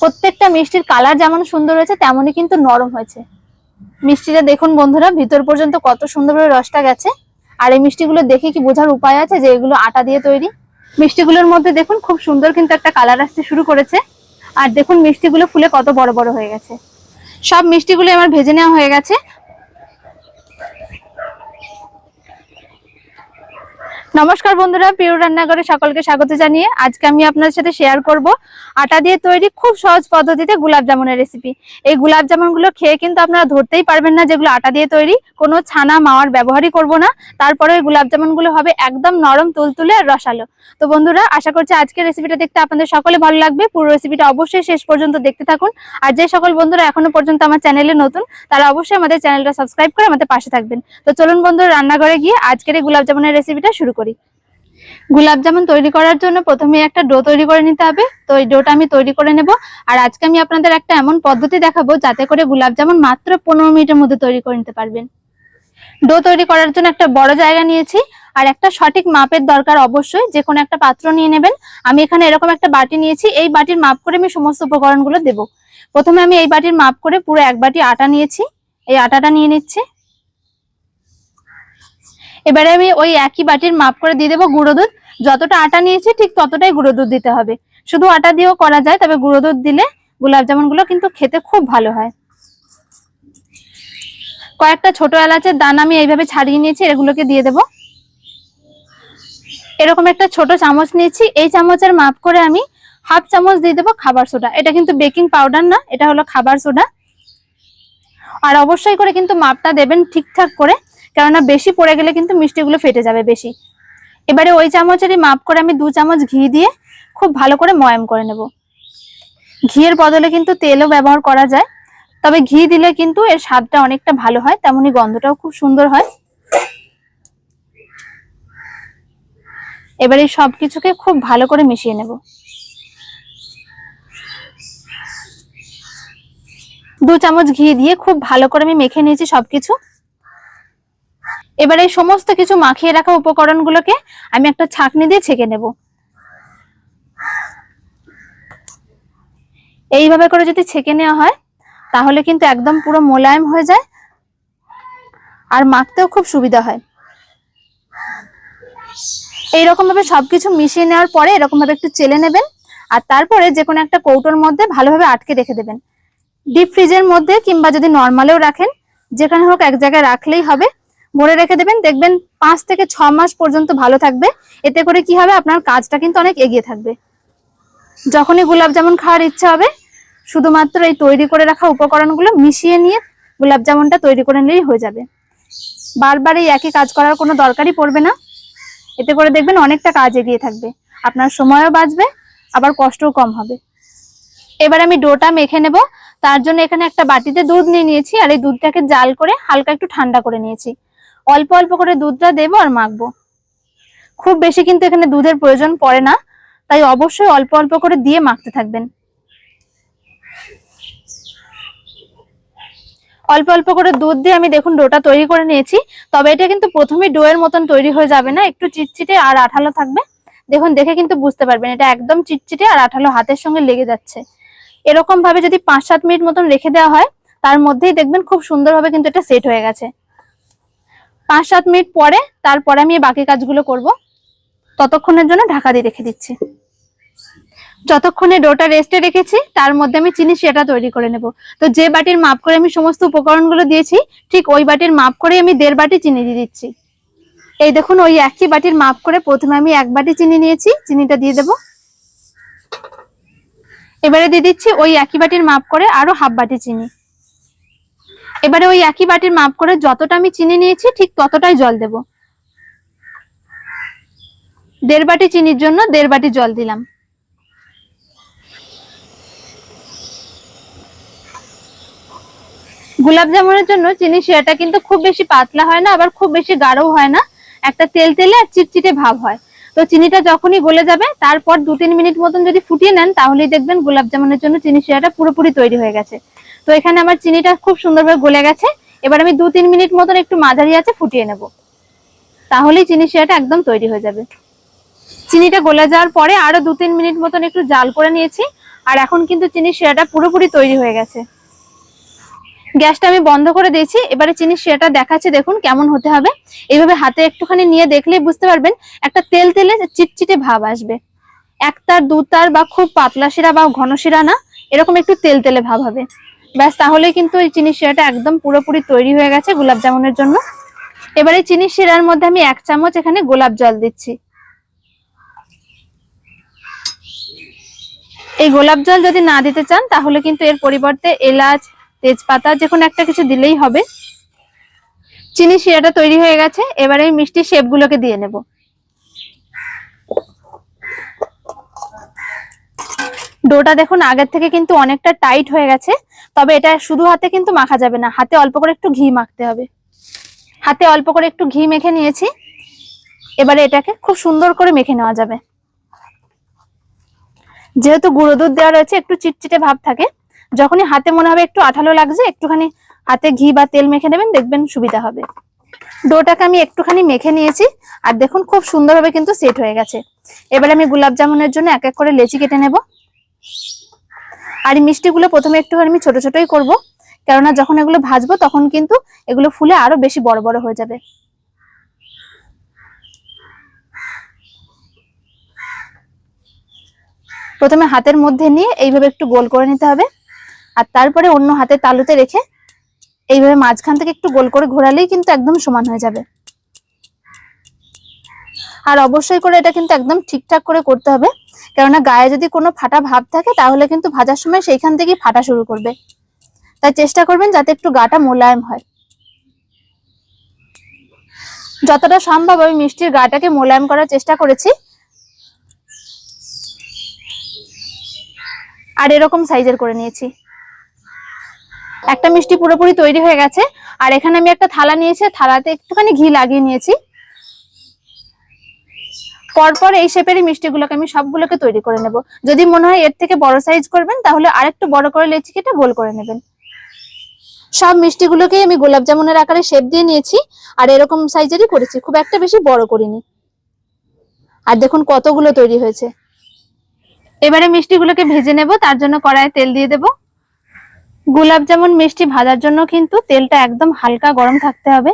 প্রত্যেকটা মিষ্টির কালার যেমন সুন্দর হয়েছে, তেমনই কিন্তু নরম হয়েছে। মিষ্টিটা দেখুন বন্ধুরা, ভিতর পর্যন্ত কত সুন্দরভাবে রসটা গেছে। আর এই মিষ্টিগুলো দেখে কি বোঝার উপায় আছে যে এগুলো আটা দিয়ে তৈরি? মিষ্টিগুলোর মধ্যে দেখুন খুব সুন্দর কিন্তু একটা কালার আসতে শুরু করেছে। আর দেখুন মিষ্টিগুলো ফুলে কত বড় বড় হয়ে গেছে। সব মিষ্টিগুলো আমার ভেজে নেওয়া হয়ে গেছে। নমস্কার বন্ধুরা প্রিয় রান্নাঘরে সকলকে স্বাগত জানিয়ে আজকে আমি আপনাদের সাথে শেয়ার করব আটা দিয়ে তৈরি খুব সহজ পদ্ধতিতে গুলাব জামুনের রেসিপি এই গুলাব জামুনগুলো খেয়ে কিন্তু আপনারা ধরতেই পারবেন না যেগুলো আটা দিয়ে তৈরি, কোনো ছানা মাওয়ার ব্যবহারই করব না। তারপরে ওই গুলাব জামুনগুলো হবে একদম নরম, তুলতুলে আর রসালো। তো বন্ধুরা, আশা করছি আজকের রেসিপিটা দেখতে আপনাদের সকলে ভালো লাগবে। পুরো রেসিপিটা অবশ্যই শেষ পর্যন্ত দেখতে থাকুন। আর যে সকল বন্ধুরা এখনও পর্যন্ত আমার চ্যানেলে নতুন, তারা অবশ্যই আমাদের চ্যানেলটা সাবস্ক্রাইব করে আমাদের পাশে থাকবেন। তো চলুন বন্ধুরা, রান্নাঘরে গিয়ে আজকের এই গুলাব জামুনের রেসিপিটা শুরু করি। গুলাব জামুন তৈরি করার জন্য প্রথমে একটা ডো তৈরি করে নিতে হবে। তো এই ডোটা আমি তৈরি করে নেব। আর আজকে আমি আপনাদের একটা এমন পদ্ধতি দেখাবো যাতে করে গুলাব জামুন মাত্র পনেরো মিনিটের মধ্যে তৈরি করে নিতে পারবেন। ডো তৈরি করার জন্য একটা বড় জায়গা নিয়েছি। আর একটা সঠিক মাপের দরকার অবশ্যই। যে কোনো একটা পাত্র নিয়ে নেবেন। আমি এখানে এরকম একটা বাটি নিয়েছি। এই বাটির মাপ করে আমি সমস্ত উপকরণগুলো দেব। প্রথমে আমি এই বাটির মাপ করে পুরো এক বাটি আটা নিয়েছি। এই আটাটা নিয়ে নিচ্ছি। এবারে আমি ওই একই বাটির মাপ করে দিয়ে দেবো গুঁড়ো দুধ। যতটা আটা নিয়েছি ঠিক ততটাই গুঁড়ো দুধ দিতে হবে। শুধু আটা দিয়েও করা যায়, তবে গুঁড়ো দুধ দিলে গোলাপ জামুনগুলো কিন্তু খেতে খুব ভালো হয়। কয়েকটা ছোট এলাচের দানা আমি এইভাবে ছাড়িয়ে নিয়েছি, এগুলোকে দিয়ে দেব। এরকম একটা ছোট চামচ নিয়েছি। এই চামচের মাপ করে আমি হাফ চামচ দিয়ে দেবো খাবার সোডা। এটা কিন্তু বেকিং পাউডার না, এটা হলো খাবার সোডা। আর অবশ্যই করে কিন্তু মাপটা দেবেন ঠিকঠাক করে। কেননা বেশি পড়ে গেলে কিন্তু মিষ্টিগুলো ফেটে যাবে বেশি। এবারে ওই চামচেরই মাপ করে আমি দু চামচ ঘি দিয়ে খুব ভালো করে ময়াম করে নেব। ঘিয়ের বদলে কিন্তু তেলও ব্যবহার করা যায়, তবে ঘি দিলে কিন্তু এর স্বাদটা অনেকটা ভালো হয়, তেমনি গন্ধটাও খুব সুন্দর হয়। এবারে সব কিছুকে খুব ভালো করে মিশিয়ে নেব। দু চামচ ঘি দিয়ে খুব ভালো করে আমি মেখে নিয়েছি সবকিছু। এবার এই সমস্ত কিছু মাখিয়ে রাখা উপকরণগুলোকে আমি একটা ছাঁকনি দিয়ে ছেঁকে নেব। এইভাবে করে যদি ছেঁকে নেওয়া হয়, তাহলে কিন্তু একদম পুরো মোলায়েম হয়ে যায় আর মাখতেও খুব সুবিধা হয়। এইরকম ভাবে সবকিছু মিশিয়ে নেওয়ার পরে এরকম ভাবে একটু চেলে নেবেন আর তারপরে যে কোনো একটা কৌটোর মধ্যে ভালোভাবে আটকে রেখে দেবেন। ডিপ ফ্রিজের মধ্যে কিংবা যদি নর্মালেও রাখেন, যেখানে হোক এক জায়গায় রাখলেই হবে। ভরে রেখে দেবেন, দেখবেন পাঁচ থেকে ছ মাস পর্যন্ত ভালো থাকবে। এতে করে কি হবে? আপনার কাজটা কিন্তু অনেক এগিয়ে থাকবে। যখনই গোলাপ জামুন খাওয়ার ইচ্ছা হবে, শুধুমাত্র এই তৈরি করে রাখা উপকরণগুলো মিশিয়ে নিয়ে গোলাপ জামুনটা তৈরি করে নিলেই হয়ে যাবে। বারবার এই একই কাজ করার কোনো দরকারই পড়বে না। এতে করে দেখবেন অনেকটা কাজ এগিয়ে থাকবে। আপনার সময়ও বাঁচবে, আবার কষ্টও কম হবে। এবার আমি ডোটা মেখে নেব। তার জন্য এখানে একটা বাটিতে দুধ নিয়ে নিয়েছি, আর এই দুধটাকে জাল করে হালকা একটু ঠান্ডা করে নিয়েছি। অল্প অল্প করে দুধটা দেবো আর মাখবো। খুব বেশি কিন্তু এখানে দুধের প্রয়োজন পড়ে না, তাই অবশ্যই অল্প অল্প করে দিয়ে মাখতে থাকবেন। অল্প অল্প করে দুধ দিয়ে আমি দেখুন ডোটা তৈরি করে নিয়েছি, তবে এটা কিন্তু প্রথমে ডোয়ের মতন তৈরি হয়ে যাবে না, একটু চিটচিটে আর আঠালো থাকবে। দেখুন, দেখে কিন্তু বুঝতে পারবেন, এটা একদম চিটচিটে আর আঠালো হাতের সঙ্গে লেগে যাচ্ছে। এরকম ভাবে যদি পাঁচ সাত মিনিট মতন রেখে দেওয়া হয়, তার মধ্যেই দেখবেন খুব সুন্দরভাবে কিন্তু এটা সেট হয়ে গেছে। পাঁচ সাত মিনিট পরে তারপরে আমি বাকি কাজগুলো করব। ততক্ষণের জন্য ঢাকা দিয়ে রেখে দিচ্ছি। যতক্ষণে ডোটা রেস্টে রেখেছি, তার মধ্যে আমি চিনি সেটা তৈরি করে নেব। তো যে বাটির মাপ করে আমি সমস্ত উপকরণগুলো দিয়েছি, ঠিক ওই বাটির মাপ করে আমি দেড় বাটি চিনি দিয়ে দিচ্ছি। এই দেখুন, ওই একই বাটির মাপ করে প্রথমে আমি এক বাটি চিনি নিয়েছি, চিনিটা দিয়ে দেব। এবারে দিয়ে দিচ্ছি ওই একই বাটির মাপ করে আরও হাফ বাটি চিনি। এবারে ওই একই বাটির মাপ করে যতটা আমি চিনি নিয়েছি ঠিক ততটাই জল দেব। দেড় বাটি চিনির জন্য দেড় বাটি জল দিলাম। গোলাপ জামুনের জন্য চিনি শিরাটা কিন্তু খুব বেশি পাতলা হয় না, আবার খুব বেশি গাঢ়ও হয় না। একটা তেল তেলে আর চিটচিটে ভাব হয়। তো চিনিটা যখনই গলে যাবে, তারপর দু তিন মিনিট মতন যদি ফুটিয়ে নেন, তাহলেই দেখবেন গোলাপ জামুনের জন্য চিনি শিরাটা পুরোপুরি তৈরি হয়ে গেছে। তো এখানে আমার চিনিটা খুব সুন্দরভাবে গলে গেছে। এবার আমি দু তিন মিনিট মতন একটু মাঝারি আছে ফুটিয়ে নেব। তাহলেই চিনি শিরাটা একদম তৈরি হয়ে যাবে। চিনিটা গলে যাওয়ার পরে আরও দু তিন মিনিট মতন একটু জাল করে নিয়েছি। আর এখন কিন্তু চিনি শিরাটা পুরোপুরি তৈরি হয়ে গেছে। গ্যাসটা আমি বন্ধ করে দিয়েছি। এবারে চিনি শিরাটা দেখাচ্ছে, দেখুন কেমন হতে হবে। এইভাবে হাতে একটুখানি নিয়ে দেখলেই বুঝতে পারবেন, একটা তেল তেলে চিটচিটে ভাব আসবে। এক তার দু তার বা খুব পাতলা শিরা বা ঘন শিরা না, এরকম একটু তেল তেলে ভাব হবে। ব্যাস, তাহলেই কিন্তু এই চিনি শিরাটা একদম পুরোপুরি তৈরি হয়ে গেছে গোলাপ জামুনের জন্য। এবারে চিনি শিরার মধ্যে আমি এক চামচ এখানে গোলাপ জল দিচ্ছি। এই গোলাপ জল যদি না দিতে চান, তাহলে কিন্তু এর পরিবর্তে এলাচ, তেজপাতা, যে কোনো একটা কিছু দিলেই হবে। চিনি শিরাটা তৈরি হয়ে গেছে, এবারে আমি মিষ্টি শেপগুলোকে দিয়ে নেব। ডোটা দেখুন আগের থেকে কিন্তু অনেকটা টাইট হয়ে গেছে। তবে এটা শুধু হাতে কিন্তু মাখা যাবে না, হাতে অল্প করে একটু ঘি মাখতে হবে। হাতে অল্প করে একটু ঘি মেখে নিয়েছি। এবারে এটাকে খুব সুন্দর করে মেখে নেওয়া যাবে। যেহেতু গুঁড়ো দুধ দেওয়া রয়েছে, একটু চিটচিটে ভাব থাকে। যখনই হাতে মনে হবে একটু আঠালো লাগছে, একটুখানি হাতে ঘি বা তেল মেখে নেবেন, দেখবেন সুবিধা হবে। ডোটাকে আমি একটুখানি মেখে নিয়েছি, আর দেখুন খুব সুন্দরভাবে কিন্তু সেট হয়ে গেছে। এবারে আমি গোলাপ জামুনের জন্য এক এক করে লেচি কেটে নেব। আর এই মিষ্টিগুলো প্রথমে একটু আমি ছোট ছোটই করব। কেননা যখন এগুলো ভাজবো তখন কিন্তু এগুলো ফুলে আরও বেশি বড় বড় হয়ে যাবে। প্রথমে হাতের মধ্যে নিয়ে এইভাবে একটু গোল করে নিতে হবে। আর তারপরে অন্য হাতের তালুতে রেখে এইভাবে মাঝখান থেকে একটু গোল করে ঘোরালেই কিন্তু একদম সমান হয়ে যাবে। আর অবশ্যই করে এটা কিন্তু একদম ঠিকঠাক করে করতে হবে। কেননা গায়ে যদি কোনো ফাটা ভাব থাকে, তাহলে কিন্তু ভাজার সময় সেইখান থেকেই ফাটা শুরু করবে। তাই চেষ্টা করবেন যাতে একটু গাটা মোলায়েম হয়। যতটা সম্ভব আমি মিষ্টির গাটাকে মোলায়েম করার চেষ্টা করেছি। আর এরকম সাইজের করে নিয়েছি। একটা মিষ্টি পুরোপুরি তৈরি হয়ে গেছে। আর এখানে আমি একটা থালা নিয়েছি থালাতে একটুখানি ঘি লাগিয়ে নিয়েছি। পরপর এই শেপেরই মিষ্টিগুলোকে আমি সবগুলোকে তৈরি করে নেব। যদি মনে হয় এর থেকে বড় সাইজ করবেন, তাহলে আরেকটু বড় করে লেচি কেটে গোল করে নেবেন। সব মিষ্টিগুলোকেই আমি গোলাপ জামুনের আকারে শেপ দিয়ে নিয়েছি, আর এরকম সাইজেরই করেছি, খুব একটা বেশি বড় করিনি। আর দেখুন কতগুলো তৈরি হয়েছে। এবারে মিষ্টিগুলোকে ভেজে নেব, তার জন্য কড়াইয়ে তেল দিয়ে দেব। গোলাপ জামুন মিষ্টি ভাজার জন্য কিন্তু তেলটা একদম হালকা গরম থাকতে হবে।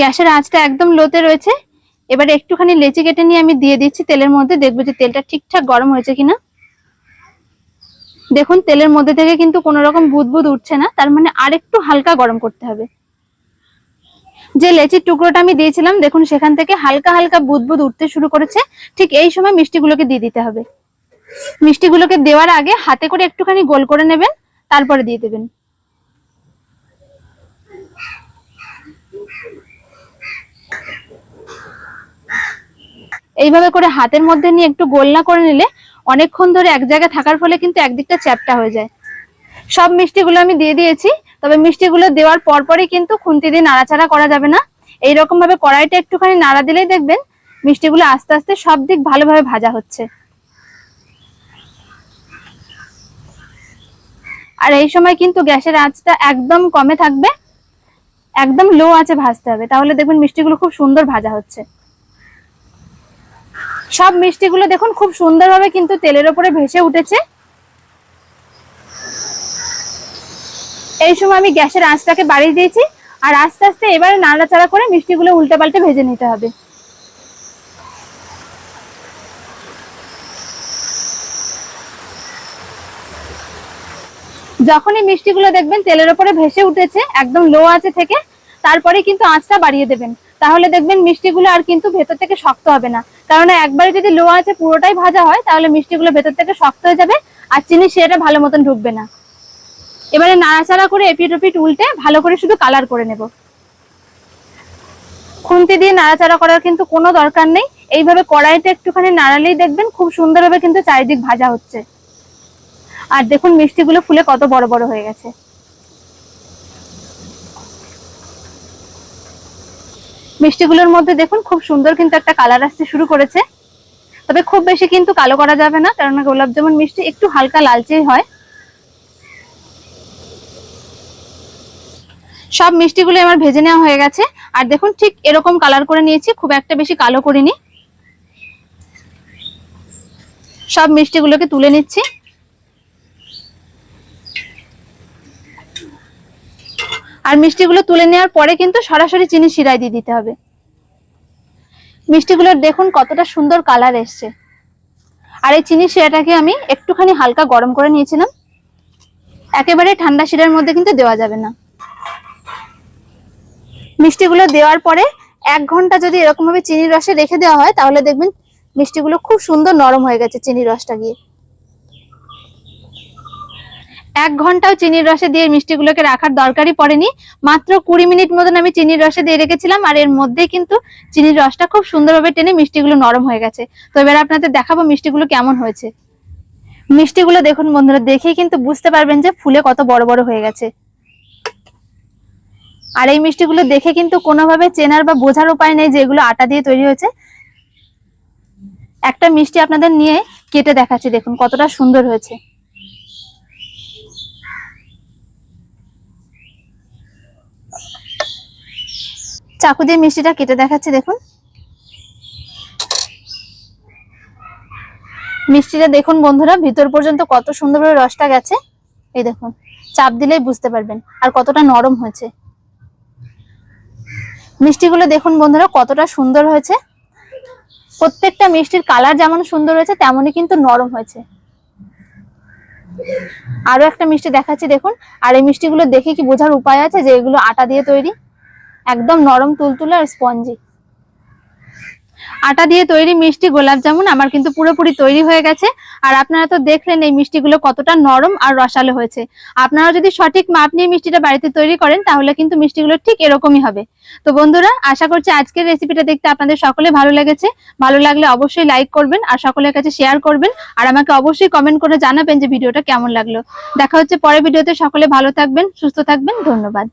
গ্যাসের আঁচটা একদম লোতে রয়েছে। এবারে একটুখানি লেচি কেটে নিয়ে আমি দিয়ে দিচ্ছি তেলের মধ্যে। দেখব যে তেলটা ঠিকঠাক গরম হয়েছে কিনা। দেখুন, তেলের মধ্যে থেকে কিন্তু কোনো রকম বুদবুদ উঠছে না। তার মানে আরেকটু হালকা গরম করতে হবে। যে লেচির টুকরোটা আমি দিয়েছিলাম, দেখুন, সেখান থেকে হালকা হালকা বুদবুদ উঠতে শুরু করেছে। ঠিক এই সময় মিষ্টিগুলোকে দিয়ে দিতে হবে। মিষ্টিগুলোকে দেওয়ার আগে হাতে করে একটুখানি গোল করে নেবেন, তারপরে দিয়ে দেবেন। এইভাবে করে হাতের মধ্যে নিয়ে একটু গোলনা করে নিলে অনেকক্ষণ ধরে এক জায়গায় থাকার ফলে কিন্তু একদিকটা চ্যাপটা হয়ে যায়। সব মিষ্টিগুলো আমি দিয়ে দিয়েছি, তবে মিষ্টিগুলো দেওয়ার পরপরই কিন্তু খুন্তি দিয়ে নাড়াচাড়া করা যাবে না। এইরকম ভাবে কড়াইটা একটুখানি নাড়া দিলেই দেখবেন মিষ্টিগুলো আস্তে আস্তে সব দিক ভালোভাবে ভাজা হচ্ছে। আর এই সময় কিন্তু গ্যাসের আঁচটা একদম কমে থাকবে, একদম লো আঁচে ভাজতে হবে। তাহলে দেখবেন মিষ্টিগুলো খুব সুন্দর ভাজা হচ্ছে। সব মিষ্টিগুলো দেখুন, খুব সুন্দরভাবে কিন্তু তেলের ওপরে ভেসে উঠেছে। এই সময় আমি গ্যাসের আঁচটাকে বাড়িয়ে দিয়েছি, আর আস্তে আস্তে এবারে নাড়াচাড়া করে মিষ্টিগুলো উল্টে পাল্টে ভেজে নিতে হবে। যখনই মিষ্টিগুলো দেখবেন তেলের ওপরে ভেসে উঠেছে, একদম লো আছে থেকে তারপরে কিন্তু আঁচটা বাড়িয়ে দেবেন। তাহলে দেখবেন মিষ্টিগুলো আর কিন্তু ভেতর থেকে শক্ত হবে না। কারণ একবারে যদি লো আছে পুরোটাই ভাজা হয়, তাহলে মিষ্টিগুলো ভেতর থেকে শক্ত হয়ে যাবে আর চিনি সেটা ভালো মতন ঢুকবে না। এবারে নাড়াচাড়া করে এপিট ওপিট উল্টে ভালো করে শুধু কালার করে নেব। খুন্তি দিয়ে নাড়াচাড়া করার কিন্তু কোনো দরকার নেই। এইভাবে কড়াইতে একটুখানি নাড়ালেই দেখবেন খুব সুন্দরভাবে কিন্তু চারিদিক ভাজা হচ্ছে। আর দেখুন মিষ্টিগুলো ফুলে কত বড় বড় হয়ে গেছে। মিষ্টিগুলোর মধ্যে দেখুন, খুব সুন্দর কিন্তু একটা কালার আসতে শুরু করেছে। তবে খুব বেশি কিন্তু কালো করা যাবে না, কারণ গোলাপ জামুন মিষ্টি একটু হালকা লালচেই হয়। সব মিষ্টিগুলো আমার ভেজে নেওয়া হয়ে গেছে। আর দেখুন, ঠিক এরকম কালার করে নিয়েছি, খুব একটা বেশি কালো করিনি। সব মিষ্টিগুলোকে তুলে নিচ্ছি। আর মিষ্টিগুলো তুলে নেওয়ার পরে কিন্তু সরাসরি চিনি শিরায় দিয়ে দিতে হবে। মিষ্টিগুলোর দেখুন কতটা সুন্দর কালার এসছে। আর এই চিনি শিরাটাকে আমি একটুখানি হালকা গরম করে নিয়েছিলাম। একেবারে ঠান্ডা শিরার মধ্যে কিন্তু দেওয়া যাবে না। মিষ্টিগুলো দেওয়ার পরে এক ঘণ্টা যদি এরকমভাবে চিনির রসে রেখে দেওয়া হয়, তাহলে দেখবেন মিষ্টিগুলো খুব সুন্দর নরম হয়ে গেছে চিনির রসটা গিয়ে। এক ঘন্টাও চিনির রসে দিয়ে মিষ্টিগুলোকে রাখার দরকারই পড়েনি। মাত্র কুড়ি মিনিট মতন আমি চিনির রসে দিয়ে রেখেছিলাম আর এর মধ্যেই কিন্তু চিনির রসটা খুব সুন্দরভাবে টেনে মিষ্টিগুলো নরম হয়ে গেছে। তো এবার আপনাদের দেখাবো মিষ্টিগুলো কেমন হয়েছে। মিষ্টিগুলো দেখুন বন্ধুরা দেখেই কিন্তু বুঝতে পারবেন যে ফুলে কত বড় বড় হয়ে গেছে। আর এই মিষ্টিগুলো দেখে কিন্তু কোনোভাবে চেনার বা বোঝার উপায় নেই যে এগুলো আটা দিয়ে তৈরি হয়েছে। একটা মিষ্টি আপনাদের নিয়ে কেটে দেখাচ্ছি, দেখুন কতটা সুন্দর হয়েছে। চাকু দিয়ে মিষ্টিটা কেটে দেখাচ্ছি, দেখুন। মিষ্টিটা দেখুন বন্ধুরা, ভিতর পর্যন্ত কত সুন্দরভাবে রসটা গেছে। এই দেখুন, চাপ দিলেই বুঝতে পারবেন আর কতটা নরম হয়েছে। মিষ্টিগুলো দেখুন বন্ধুরা, কতটা সুন্দর হয়েছে। প্রত্যেকটা মিষ্টির কালার যেমন সুন্দর হয়েছে, তেমনই কিন্তু নরম হয়েছে। আরও একটা মিষ্টি দেখাচ্ছি, দেখুন। আর এই মিষ্টিগুলো দেখে কি বোঝার উপায় আছে যে এগুলো আটা দিয়ে তৈরি? একদম নরম তুলতুলে আর স্পঞ্জি। আটা দিয়ে তৈরি মিষ্টি গোলাপ জামুন আমার কিন্তু পুরোপুরি তৈরি হয়ে গেছে। আর আপনারা তো দেখলেন এই মিষ্টিগুলো কতটা নরম আর রসালো হয়েছে। আপনারা যদি সঠিক মাপ নিয়ে মিষ্টিটা বাড়িতে তৈরি করেন, তাহলে কিন্তু মিষ্টিগুলো ঠিক এরকমই হবে। তো বন্ধুরা, আশা করছি আজকের রেসিপিটা দেখতে আপনাদের সকলে ভালো লেগেছে। ভালো লাগলে অবশ্যই লাইক করবেন আর সকলের কাছে শেয়ার করবেন। আর আমাকে অবশ্যই কমেন্ট করে জানাবেন যে ভিডিওটা কেমন লাগল। দেখা হচ্ছে পরের ভিডিওতে। সকলে ভালো থাকবেন, সুস্থ থাকবেন। ধন্যবাদ।